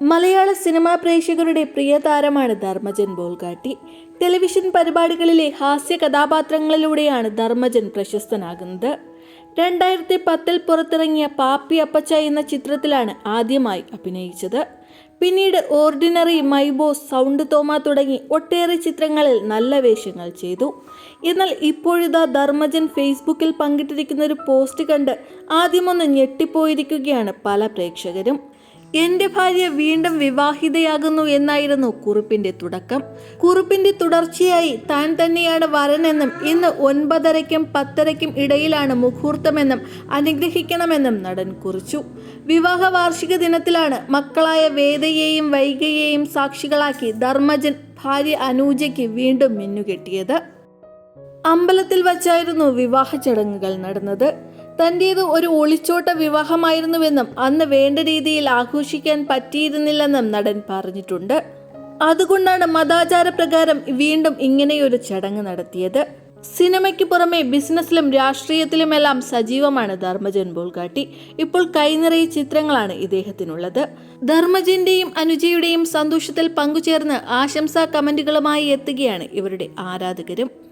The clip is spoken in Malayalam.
മലയാള സിനിമാ പ്രേക്ഷകരുടെ പ്രിയ താരമാണ് ധർമ്മജൻ ബോൾഗാട്ടി. ടെലിവിഷൻ പരിപാടികളിലെ ഹാസ്യ കഥാപാത്രങ്ങളിലൂടെയാണ് ധർമ്മജൻ പ്രശസ്തനാകുന്നത്. രണ്ടായിരത്തി പത്തിൽ പുറത്തിറങ്ങിയ പാപ്പി അപ്പച്ച എന്ന ചിത്രത്തിലാണ് ആദ്യമായി അഭിനയിച്ചത്. പിന്നീട് ഓർഡിനറി മൈബോസ് സൗണ്ട് തോമ തുടങ്ങി ഒട്ടേറെ ചിത്രങ്ങളിൽ നല്ല വേഷങ്ങൾ ചെയ്തു. എന്നാൽ ഇപ്പോഴിതാ ധർമ്മജൻ ഫേസ്ബുക്കിൽ പങ്കിട്ടിരിക്കുന്ന ഒരു പോസ്റ്റ് കണ്ട് ആദ്യമൊന്ന് ഞെട്ടിപ്പോയിരിക്കുകയാണ് പല പ്രേക്ഷകരും. എന്റെ ഭാര്യ വീണ്ടും വിവാഹിതയാകുന്നു എന്നായിരുന്നു കുറിപ്പിന്റെ തുടക്കം. കുറിപ്പിന്റെ തുടർച്ചയായി താൻ തന്നെയാണ് വരനെന്നും ഇന്ന് ഒൻപതരയ്ക്കും പത്തരയ്ക്കും ഇടയിലാണ് മുഹൂർത്തമെന്നും അനുഗ്രഹിക്കണമെന്നും നടൻ കുറിച്ചു. വിവാഹ വാർഷിക ദിനത്തിലാണ് മക്കളായ വേദയെയും വൈകയെയും സാക്ഷികളാക്കി ധർമ്മജൻ ഭാര്യ അനൂജയ്ക്ക് വീണ്ടും മിന്നുകെട്ടിയത്. അമ്പലത്തിൽ വച്ചായിരുന്നു വിവാഹ ചടങ്ങുകൾ നടന്നത്. തന്റേത് ഒരു ഒളിച്ചോട്ട വിവാഹമായിരുന്നുവെന്നും അന്ന് വേണ്ട രീതിയിൽ ആഘോഷിക്കാൻ പറ്റിയിരുന്നില്ലെന്നും നടൻ പറഞ്ഞിട്ടുണ്ട്. അതുകൊണ്ടാണ് മതാചാര പ്രകാരം വീണ്ടും ഇങ്ങനെയൊരു ചടങ്ങ് നടത്തിയത്. സിനിമയ്ക്ക് പുറമെ ബിസിനസ്സിലും രാഷ്ട്രീയത്തിലുമെല്ലാം സജീവമാണ് ധർമ്മജൻ ബോൾഗാട്ടി. ഇപ്പോൾ കൈനിറയ ചിത്രങ്ങളാണ് ഇദ്ദേഹത്തിനുള്ളത്. ധർമ്മജന്റെയും അനുജയുടെയും സന്തോഷത്തിൽ പങ്കുചേർന്ന് ആശംസാ കമന്റുകളുമായി എത്തുകയാണ് ഇവരുടെ ആരാധകരും.